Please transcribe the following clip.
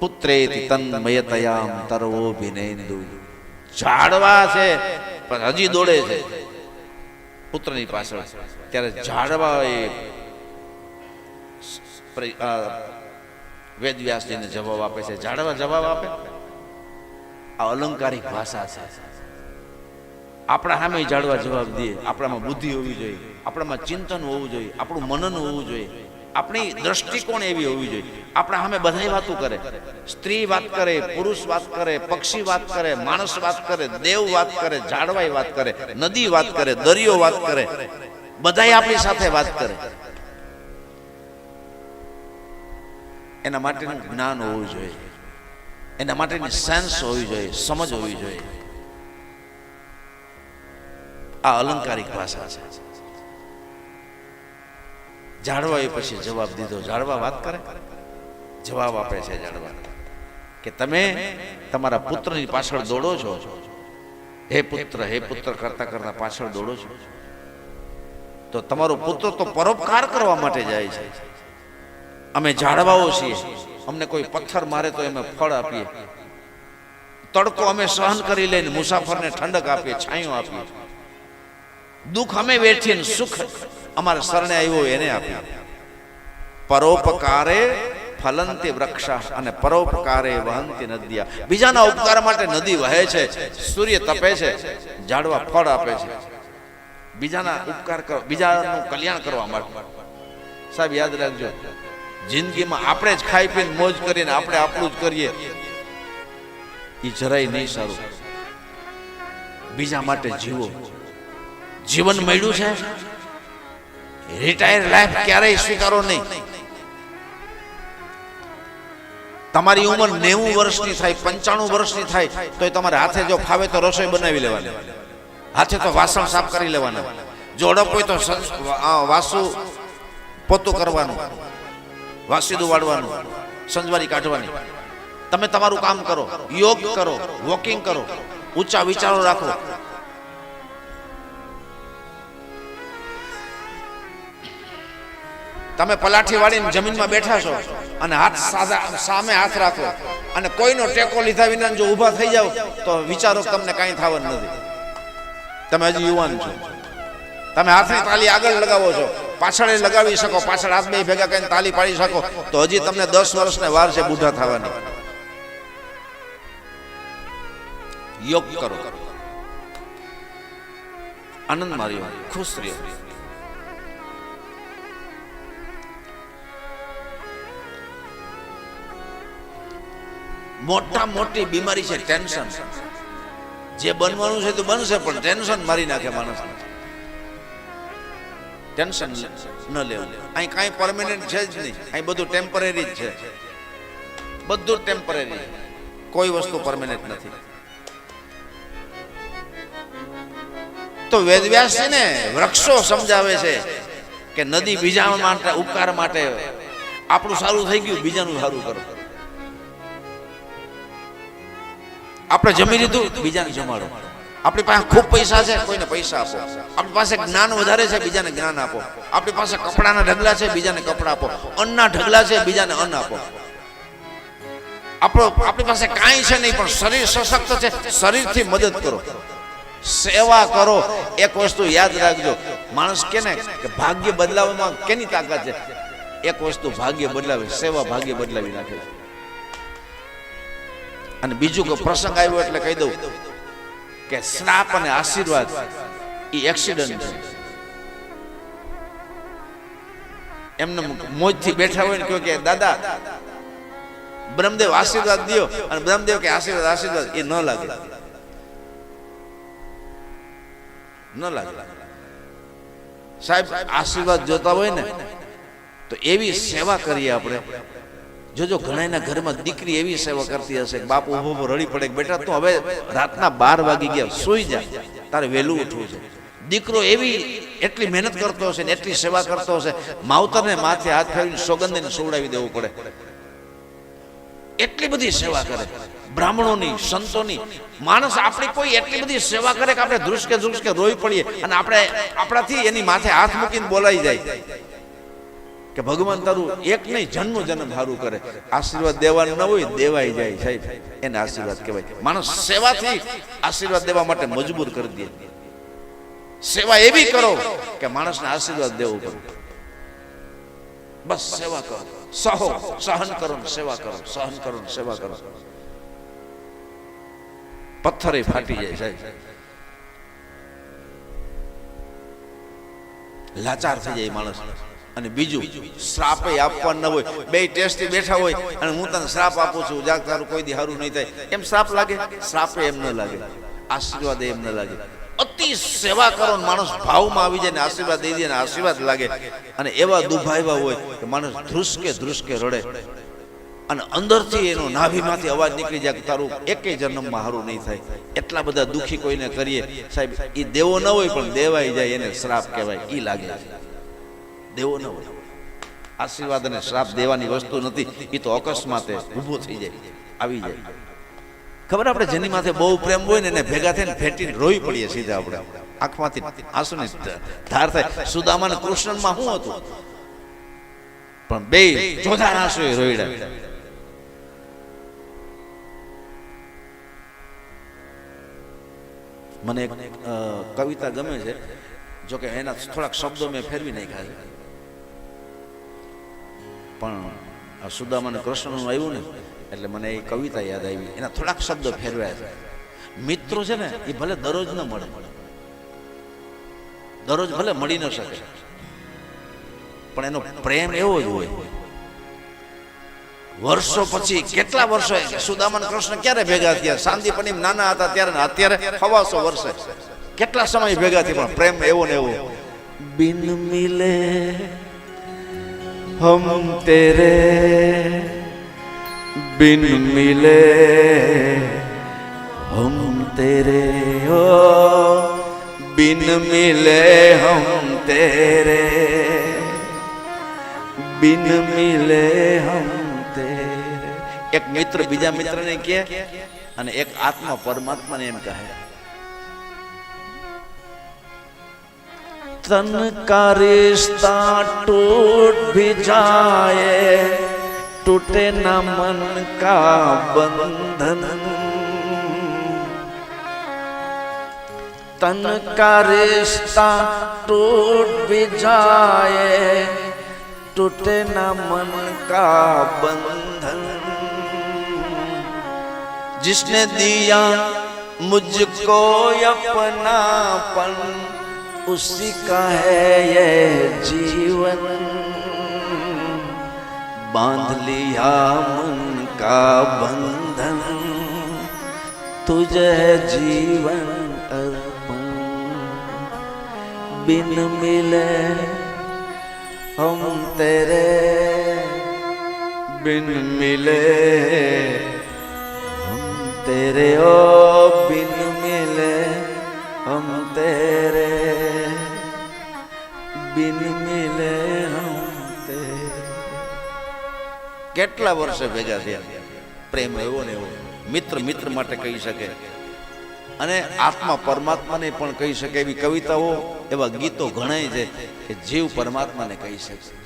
પુત્રેતિ તન્મયતયામ તરવોભિનેન્દુ ઝાડવા છે, પણ હજી દોડે છે. પુત્રની પાછળ. ત્યારે ઝાડવા એ વેદવ્યાસજીને જવાબ આપે છે. ઝાડવા જવાબ આપે? આ અલંકારિક ભાષા છે. આપણા સામે ઝાડવા જવાબ દે. આપણામાં બુદ્ધિ હોવી જોઈએ. આપણામાં ચિંતન હોવું જોઈએ. આપણું મનન હોવું જોઈએ. આપણી દ્રષ્ટિકોણ એવી હોવી જોઈએ. આપણા સામે બધાય વાતો કરે. સ્ત્રી વાત કરે, પુરુષ વાત કરે, પક્ષી વાત કરે, માણસ વાત કરે, દેવ વાત કરે ઝાડવાઈ વાત કરે, નદી વાત કરે, દરિયો વાત કરે. બધાય આપણી સાથે વાત કરે. એના માટેનું જ્ઞાન હોવું જોઈએ. એના માટેની સેન્સ હોવી જોઈએ, સમજ હોવી જોઈએ. આ અલંકારિક ભાષા છે. ઝાડવાએ પછી જવાબ દીધો. ઝાડવા વાત કરે? જવાબ આપે છે ઝાડવા કે તમે તમારા પુત્રની પાછળ દોડો છો. હે પુત્ર હે પુત્ર કરતા કરતા પાછળ દોડો છો. તો તમારો પુત્ર તો પરોપકાર કરવા માટે જાય છે. અમે ઝાડવાઓ છીએ. અમને કોઈ પથ્થર મારે તો અમે ફળ આપીએ. તડકો અમે સહન કરી લઈને મુસાફરને ઠંડક આપીએ, છાંયો આપીએ. દુઃખ અમે વેઠીને સુખ અમારા શરણે આવ્યો એને આપીએ. પરોપકારે ફલંતી વૃક્ષા અને પરોપકારે વહંતી નદિયા. બીજાના ઉપકાર માટે નદી વહે છે, સૂર્ય તપે છે, ઝાડવા ફળ આપે છે. બીજાના ઉપકાર કરો, બીજાનું કલ્યાણ કરવા માટે. સાહેબ, યાદ રાખજો, જિંદગીમાં આપણે જ ખાઈ પીને મોજ કરીને આપણે આપણું જ કરીએ. એ જરાય નહીં સારું. બીજા માટે જીવો. જીવન મળ્યું છે? રિટાયર લાઈફ ક્યારેય સ્વીકારો નહીં. તમારી ઉંમર નેવું વર્ષની થાય પંચાણું વર્ષની થાય તો તમારે હાથે જો ફાવે તો રસોઈ બનાવી લેવાની. હાથે તો વાસણ સાફ કરી લેવાના. જો અડપ હોય તો વાસુ પોતું કરવાનું. વાસીદું વાળવાનું. સંજવારી કાઢવાની. તમે તમારું કામ કરો. યોગ કરો. વોકિંગ કરો. ઊંચા વિચારો રાખો. તમે પલાઠી વાળીને જમીનમાં બેઠા છો અને હાથ સાધા સામે હાથ રાખો અને કોઈનો ટેકો લીધા વિના જો ઊભા થઈ જાવ તો વિચારો તમને કાંઈ થવાનું નથી. તમે હજી યુવાન છો. તમે હાથની તાલી આગળ લગાવો છો. પાછળ લગાવી શકો, પાછળ હાથ બે ભેગા કરીને તાલી પાડી શકો, તો હજી તમને દસ વર્ષને વાર છે બુઢા થવાની. યોગ કરો. આનંદ માર્યો, ખુશ રહ્યો. મોટા મોટી બીમારી છે, ટેન્શન. જે બનવાનું છે તો બનશે, પણ ટેન્શન મારી નાખે માણસ ટેન્શન ન લેવું. અહીં કાંઈ પરમેનન્ટ છે જ નહીં. અહીં બધું ટેમ્પરરી જ છે. બધું ટેમ્પરરી કોઈ વસ્તુ પરમેનન્ટ નથી. તો વેદવ્યાસ છે ને, વૃક્ષો સમજાવે છે કે નદી બીજા માટે, ઉપકાર માટે આપણું સારું થઈ ગયું, બીજાનું સારું કરો. આપણે જમી લીધું બીજાને જમાડો. આપણી પાસે ખૂબ પૈસા છે કોઈને પૈસા આપો. આપણી પાસે જ્ઞાન વધારે છે બીજાને જ્ઞાન આપો. આપણી પાસે કપડાના ઢગલા છે બીજાને કપડા આપો. અન્નના ઢગલા છે બીજાને અન્ન આપો. આપણો આપણી પાસે કાંઈ છે નહીં પણ શરીર સશક્ત છે શરીરથી મદદ કરો. સેવા કરો એક વસ્તુ યાદ રાખજો. માણસ કે ને કે ભાગ્ય બદલાવવામાં કેની તાકાત છે? એક વસ્તુ ભાગ્ય બદલાવે સેવા ભાગ્ય બદલાવી નાખે છે. અને બીજું કે પ્રસંગ આવ્યો એટલે કહી દઉં કે શ્રાપ અને આશીર્વાદ એ એક્સિડન્ટ છે. એમને મોજથી બેઠા હોય ને કે, દાદા, બ્રહ્મદેવ આશીર્વાદ દો અને બ્રહ્મદેવ કે આશીર્વાદ આશીર્વાદ. એ ન લાગે. ન લાગે. સાહેબ, આશીર્વાદ જોતા હોય ને, તો એવી સેવા કરીએ આપણે. જોજો ઘણાના ઘરમાં દીકરી એવી સેવા કરતી હશે બાપ ઊભો ઊભો રડી પડે બેટા તું હવે રાતના બાર વાગી ગયા, સુઈ જા, તારે વહેલું ઉઠવું છે. દીકરો એવી એટલી મહેનત કરતો હશે ને એટલી સેવા કરતો હશે, માવતરને માથે હાથ ફેરવીને સોગંદને સુવડાવી દેવું પડે. એટલી બધી સેવા કરે. બ્રાહ્મણોની, સંતોની, માણસ આપણી કોઈ એટલી બધી સેવા કરે કે આપણે ધ્રુસકે ધ્રુસકે રોઈ પડીએ અને આપણે આપણાથી એની માથે હાથ મૂકીને બોલાઈ જાય. કે ભગવાન તારું એક નહીં, જન્મ જન્મ સારું કરે. આશીર્વાદ દેવાનું ન હોય, દેવાઈ જાય સાહેબ. એને આશીર્વાદ કહેવાય. માણસ સેવાથી આશીર્વાદ દેવા માટે મજબૂર કરી દે. સેવા એવી કરો કે માણસને આશીર્વાદ દેવો પડે. બસ સેવા કરો. સહો, સહન કરો સેવા કરો, સહન કરો સેવા કરો. પથ્થરે ફાટી જાય સાહેબ. લાચાર થઈ જાય માણસ. અને બીજું, શ્રાપે આપવા ન હોય. બે ટેસ્ટી બેઠા હોય અને હું તને શ્રાપ આપું છું. જાગ તારું કોઈ દી હારું નહીં થાય. એમ શ્રાપ લાગે? શ્રાપે એમ ન લાગે. આશીર્વાદ એમ ન લાગે. અતિ સેવા કરો માણસ ભાવમાં આવી જાય ને આશીર્વાદ દઈ દે ને આશીર્વાદ લાગે. અને એવા દુભાવ્યા હોય કે માણસ ધ્રુસકે ધ્રુસકે રડે. અને અંદરથી એનો નાભીમાંથી અવાજ નીકળી જાય તારું એકેય જન્મમાં હારું નહીં થાય. એટલા બધા દુઃખી કોઈને કરીએ. સાહેબ એ દેવો ન હોય પણ દેવાઈ જાય એને શ્રાપ કહેવાય. એ લાગે. દેવો ન હોય. આશીર્વાદ અને શ્રાપ દેવાની વસ્તુ નથી. એ તો અકસ્માતે ઊભો થઈ જાય, આવી જાય. ખબર આપણે જેની માથે બહુ પ્રેમ હોય ને એને ભેગા થઈને ફેટીને રોઈ પડીએ સીધા આપણે. આંખમાંથી આંસુની ધાર થાય. સુદામા કૃષ્ણમાં શું હતું? પણ બે જોધાર આંસુ રોઈડા મને એક કવિતા ગમે છે. જોકે એના થોડાક શબ્દો મેં ફેરવી નાખ્યા પણ આ સુદામાને કૃષ્ણનું આવ્યું ને, એટલે મને એ કવિતા યાદ આવી. એના થોડાક શબ્દો ફેરવાયા છે. મિત્રો છે ને, એ ભલે દરરોજ ન મળે. દરરોજ ભલે મળી ન શકે. પણ એનો પ્રેમ એવો જ હોય. વર્ષો પછી કેટલા વર્ષો સુદામન કૃષ્ણ ક્યારે ભેગા થયા? શાંતિપણી નાના હતા ત્યારે અત્યારે હવાસો વર્ષ. કેટલા સમય ભેગા થયા પણ પ્રેમ એવો ને એવો. બિન મિલે हम तेरे बिन मिले हम तेरे हो बिन मिले हम तेरे बिन मिले हम तेरे એક મિત્ર બીજા મિત્રને કહે અને એક આત્મા પરમાત્માને એમ કહે तन का रिश्ता टूट भी जाए टूटे न मन का बंधन तन का रिश्ता टूट भी जाए टूटे न मन का बंधन जिसने दिया मुझको अपनापन उसी का है ये जीवन। बाँध लिया मन का बंधन, तुझे जीवन अर्पण। बिन मिले हम तेरे, बिन मिले हम तेरे। ओ बिन मिले हम तेरे। बिन मिले हम तेरे કેટલા વર્ષે ભેગા થયા પ્રેમ એવો ને એવો મિત્ર મિત્ર માટે કહી શકે અને આત્મા પરમાત્માને પણ કહી શકે એવી કવિતાઓ એવા ગીતો ઘણાય છે કે જીવ પરમાત્માને કહી શકે